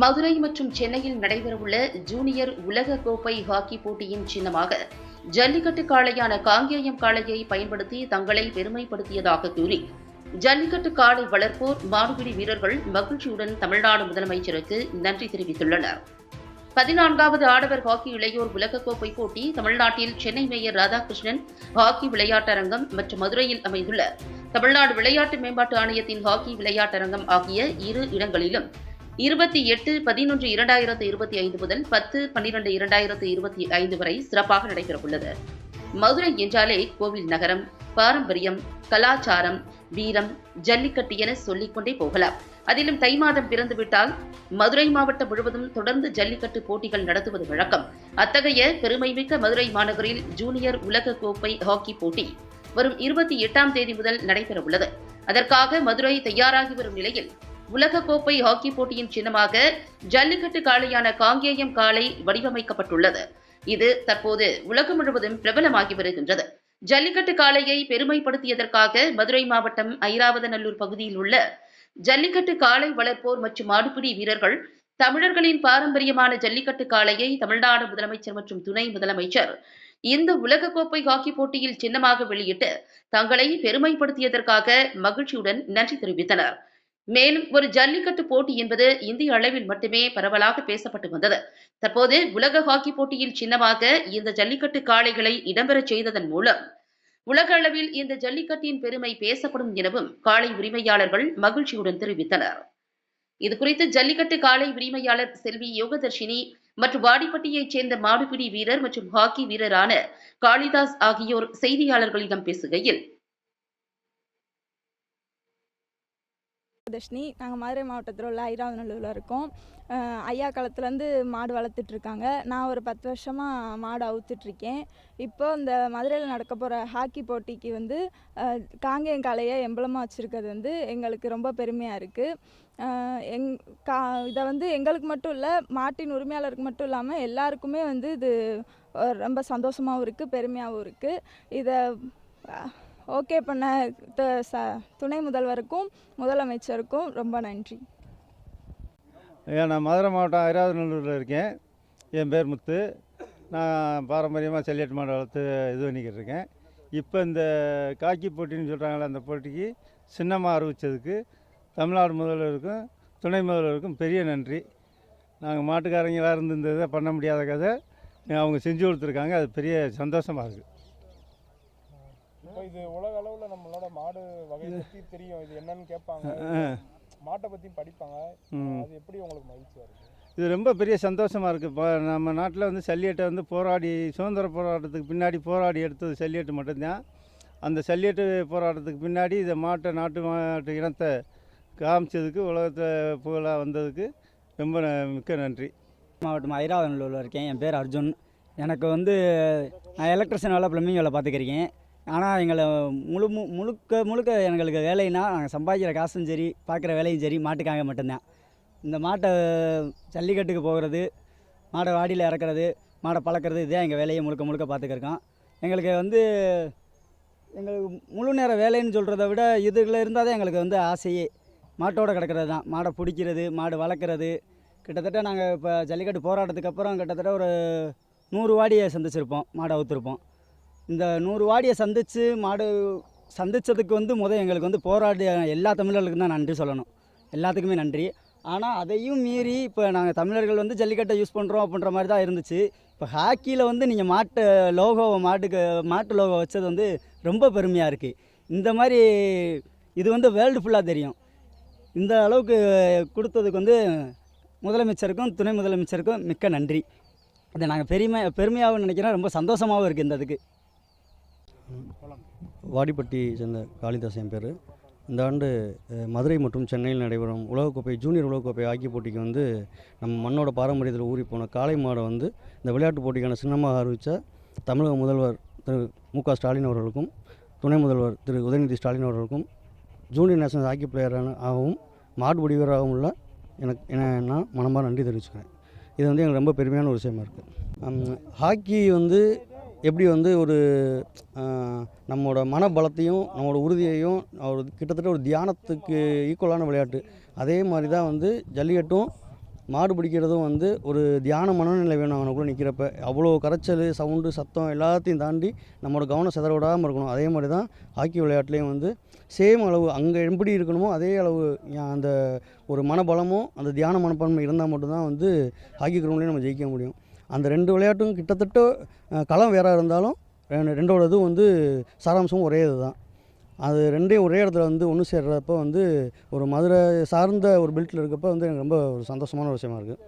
மதுரை மற்றும் சென்னையில் நடைபெறவுள்ள ஜூனியர் உலக கோப்பை ஹாக்கி போட்டியின் சின்னமாக ஜல்லிக்கட்டு காளையான காங்கேயம் காளையை பயன்படுத்தி தங்களை பெருமைப்படுத்தியதாக கூறி ஜல்லிக்கட்டு காளை வளர்ப்போர் மாடுபிடி வீரர்கள் மகிழ்ச்சியுடன் தமிழ்நாடு முதலமைச்சருக்கு நன்றி தெரிவித்துள்ளனர். பதினான்காவது ஆடவர் ஹாக்கி இளையோர் உலகக்கோப்பை போட்டி தமிழ்நாட்டில் சென்னை மேயர் ராதாகிருஷ்ணன் ஹாக்கி விளையாட்டரங்கம் மற்றும் மதுரையில் அமைந்துள்ள தமிழ்நாடு விளையாட்டு மேம்பாட்டு ஆணையத்தின் ஹாக்கி விளையாட்டரங்கம் ஆகிய இரு இடங்களிலும் இருபத்தி எட்டு பதினொன்று இரண்டாயிரத்து இருபத்தி ஐந்து முதல் பத்து பன்னிரண்டு இரண்டாயிரத்து இருபத்தி ஐந்து வரை சிறப்பாக நடைபெறவுள்ளது. மதுரை என்றாலே கோவில் நகரம் பாரம்பரியம் கலாச்சாரம் வீரம் ஜல்லிக்கட்டு என சொல்லிக்கொண்டே போகலாம். அதிலும் தை மாதம் பிறந்துவிட்டால் மதுரை மாவட்டம் முழுவதும் தொடர்ந்து ஜல்லிக்கட்டு போட்டிகள் நடத்துவது வழக்கம். அத்தகைய பெருமைமிக்க மதுரை மாநகரில் ஜூனியர் உலக கோப்பை ஹாக்கி போட்டி வரும் இருபத்தி எட்டாம் தேதி முதல் நடைபெறவுள்ளது. அதற்காக மதுரை தயாராகி வரும் நிலையில் உலகக்கோப்பை ஹாக்கி போட்டியின் சின்னமாக ஜல்லிக்கட்டு காளையான காங்கேயம் காளை வடிவமைக்கப்பட்டுள்ளது. இது தற்போது உலகம் முழுவதும் பிரபலமாகி வருகின்றது. ஜல்லிக்கட்டு காளையை பெருமைப்படுத்தியதற்காக மதுரை மாவட்டம் ஐராவதநல்லூர் பகுதியில் உள்ள ஜல்லிக்கட்டு காளை வளர்ப்போர் மற்றும் மாடுபிடி வீரர்கள் தமிழர்களின் பாரம்பரியமான ஜல்லிக்கட்டு காளையை தமிழ்நாடு முதலமைச்சர் மற்றும் துணை முதலமைச்சர் இந்த உலகக்கோப்பை ஹாக்கி போட்டியில் சின்னமாக வெளியிட்டு தங்களை பெருமைப்படுத்தியதற்காக மகிழ்ச்சியுடன் நன்றி தெரிவித்தனர். மேலும் ஒரு ஜல்லிக்கட்டு போட்டி என்பது இந்திய அளவில் மட்டுமே பரவலாக பேசப்பட்டு வந்தது. தற்போது உலக ஹாக்கி போட்டியில் சின்னமாக இந்த ஜல்லிக்கட்டு காளைகளை இடம்பெறச் செய்ததன் மூலம் உலக அளவில் இந்த ஜல்லிக்கட்டின் பெருமை பேசப்படும் எனவும் காளை உரிமையாளர்கள் மகிழ்ச்சியுடன் தெரிவித்தனர். இதுகுறித்து ஜல்லிக்கட்டு காளை உரிமையாளர் செல்வி யோகதர்ஷினி மற்றும் வாடிப்பட்டியைச் சேர்ந்த மாடுபிடி வீரர் மற்றும் ஹாக்கி வீரரான காளிதாஸ் ஆகியோர் செய்தியாளர்களிடம் பேசுகையில் பிரியதர்ஷினி நாங்கள் மதுரை மாவட்டத்தில் உள்ள ஐராவநல்லூரில் இருக்கோம். ஐயா காலத்துலேருந்து மாடு வளர்த்துட்ருக்காங்க. நான் ஒரு பத்து வருஷமாக மாடு அவுத்துட்ருக்கேன். இப்போ இந்த மதுரையில் நடக்க போகிற ஹாக்கி போட்டிக்கு வந்து காங்கேயம் காளையை எம்பளமாக வச்சுருக்கிறது வந்து எங்களுக்கு ரொம்ப பெருமையாக இருக்குது எங் கா இதை வந்து எங்களுக்கு மட்டும் இல்லை மாட்டின் உரிமையாளருக்கு மட்டும் இல்லாமல் எல்லாருக்குமே வந்து இது ரொம்ப சந்தோஷமாகவும் இருக்குது பெருமையாகவும் இருக்குது இதை ஓகே பண்ண த- ச- துணை முதல்வருக்கும் முதலமைச்சருக்கும் ரொம்ப நன்றி. ஐயா நான் மதுரை மாவட்டம் ஐராவதநல்லூரில் இருக்கேன். என் பேர் முத்து. நான் பாரம்பரியமாக செல்லியட்டு மாடு வளர்த்து இது பண்ணிக்கிட்டு இருக்கேன். இப்போ இந்த காக்கி போட்டின்னு சொல்கிறாங்களே அந்த போட்டிக்கு சின்னமாக அறிவித்ததுக்கு தமிழ்நாடு முதல்வருக்கும் துணை முதல்வருக்கும் பெரிய நன்றி. நாங்கள் மாட்டுக்காரங்களாக இருந்து இந்த இதை பண்ண முடியாத கதை. அவங்க செஞ்சு கொடுத்துருக்காங்க. அது பெரிய சந்தோஷமாக இருக்குது இது உலக அளவில் நம்மளோட மாடு வகை பற்றி தெரியும். இது என்னன்னு கேட்பாங்க. மாட்டை பற்றி படிப்பாங்க. அது எப்படி உங்களுக்கு மகிழ்ச்சியாக இருக்குது இது ரொம்ப பெரிய சந்தோஷமாக இருக்குது இப்போ நம்ம நாட்டில் வந்து சல்லியட்டை வந்து போராடி சுதந்திர போராட்டத்துக்கு பின்னாடி போராடி எடுத்தது சல்லியட்டு மட்டும்தான். அந்த சல்லியட்டு போராட்டத்துக்கு பின்னாடி இந்த மாட்டை நாட்டு மாட்டு இனத்தை காமிச்சதுக்கு உலகத்தில் புகழாக வந்ததுக்கு ரொம்ப ந- மிக்க நன்றி. மாவட்டம் ஐராவநல்லூரில் இருக்கேன். என் பேர் அர்ஜுன். எனக்கு வந்து நான் எலக்ட்ரிஷியன் வேலை ப்ளம்பிங் வேலை பார்த்துக்கிறேன் ஆனால் எங்களை முழு மு- முழுக்க முழுக்க எங்களுக்கு வேலைன்னா நாங்கள் சம்பாதிக்கிற காசும் சரி பார்க்குற வேலையும் சரி மாட்டுக்காக மட்டும்தான். இந்த மாட்டை ஜல்லிக்கட்டுக்கு போகிறது மாடை வாடியில் இறக்குறது மாடை பழக்கிறது இதுதான் எங்கள் வேலையை முழுக்க முழுக்க பார்த்துக்கிருக்கோம் எங்களுக்கு வந்து எங்களுக்கு முழு நேர வேலைன்னு சொல்கிறத விட இதுகளில் இருந்தால் தான் எங்களுக்கு வந்து ஆசையே. மாட்டோட கிடக்கிறது தான். மாடை பிடிக்கிறது மாடு வளர்க்குறது. கிட்டத்தட்ட நாங்கள் இப்போ ஜல்லிக்கட்டு போராட்டத்துக்கு அப்புறம் கிட்டத்தட்ட ஒரு நூறு வாடியை சந்திச்சிருப்போம். மாடை அவுத்திருப்போம். இந்த நூறு வாடியை சந்தித்து மாடு சந்தித்ததுக்கு வந்து முதல் எங்களுக்கு வந்து போராடிய எல்லா தமிழர்களுக்கும் தான் நன்றி சொல்லணும். எல்லாத்துக்குமே நன்றி. ஆனால் அதையும் மீறி இப்போ நாங்கள் தமிழர்கள் வந்து ஜல்லிக்கட்டை யூஸ் பண்ணுறோம் அப்படின்ற மாதிரி தான் இருந்துச்சு. இப்போ ஹாக்கியில் வந்து நீங்கள் மாட்டு லோகோவை மாட்டுக்கு மாட்டு லோகோ வச்சது வந்து ரொம்ப பெருமையாக இருக்குது இந்த மாதிரி இது வந்து வேர்ல்டு ஃபுல்லாக தெரியும். இந்த அளவுக்கு கொடுத்ததுக்கு வந்து முதலமைச்சருக்கும் துணை முதலமைச்சருக்கும் மிக்க நன்றி. இதை நாங்கள் பெருமை பெருமையாகவும் நினைக்கிறோம் ரொம்ப சந்தோஷமாகவும் இருக்குது இந்த இதுக்கு. வாடிப்பட்டி சேர்ந்த காளிதாஸ் என் பேர். இந்த ஆண்டு மதுரை மற்றும் சென்னையில் நடைபெறும் உலகக்கோப்பை ஜூனியர் உலகக்கோப்பை ஹாக்கி போட்டிக்கு வந்து நம்ம மண்ணோட பாரம்பரியத்தில் ஊறி போன காளை மாடை வந்து இந்த விளையாட்டு போட்டிக்கான சின்னமாக அறிவித்த தமிழக முதல்வர் திரு மு க ஸ்டாலின் அவர்களுக்கும் துணை முதல்வர் திரு உதயநிதி ஸ்டாலின் அவர்களுக்கும் ஜூனியர் நேஷனல் ஹாக்கி பிளேயரான ஆகவும் மாடுபிடி வீரராகவும் உள்ள எனக்கு என நான் மனமாக நன்றி தெரிவிச்சுக்கிறேன். இது வந்து எனக்கு ரொம்ப பெருமையான ஒரு விஷயமா இருக்குது ஹாக்கி வந்து எப்படி வந்து ஒரு நம்மளோட மனபலத்தையும் நம்மளோட உறுதியையும் ஒரு கிட்டத்தட்ட ஒரு தியானத்துக்கு ஈக்குவலான விளையாட்டு. அதே மாதிரி தான் வந்து ஜல்லிக்கட்டும் மாடு பிடிக்கிறதும் வந்து ஒரு தியான மனநிலை வேணும் அவனுக்குள்ளே நிற்கிறப்ப அவ்வளோ கரைச்சல் சவுண்டு சத்தம் எல்லாத்தையும் தாண்டி நம்மளோட கவனம் சிதற விடாமல் இருக்கணும். அதே மாதிரி தான் ஹாக்கி விளையாட்டுலேயும் வந்து சேம் அளவு அங்கே எப்படி இருக்கணுமோ அதே அளவு அந்த ஒரு மனபலமும் அந்த தியான மனப்பான்மை இருந்தால் மட்டும்தான் வந்து ஹாக்கி கிரவுண்ட்லேயும் நம்ம ஜெயிக்க முடியும். அந்த ரெண்டு விளையாட்டும் கிட்டத்தட்ட களம் வேறாக இருந்தாலும் ரெண்டு- ரெண்டோட இதுவும் வந்து சாராம்சமும் ஒரே இதுதான். அது ரெண்டையும் ஒரே இடத்துல வந்து ஒன்று சேர்றப்போ வந்து ஒரு மதுரை சார்ந்த ஒரு பில்ட்டில் இருக்கப்போ வந்து எனக்கு ரொம்ப ஒரு சந்தோஷமான ஒரு விஷயமா இருக்குது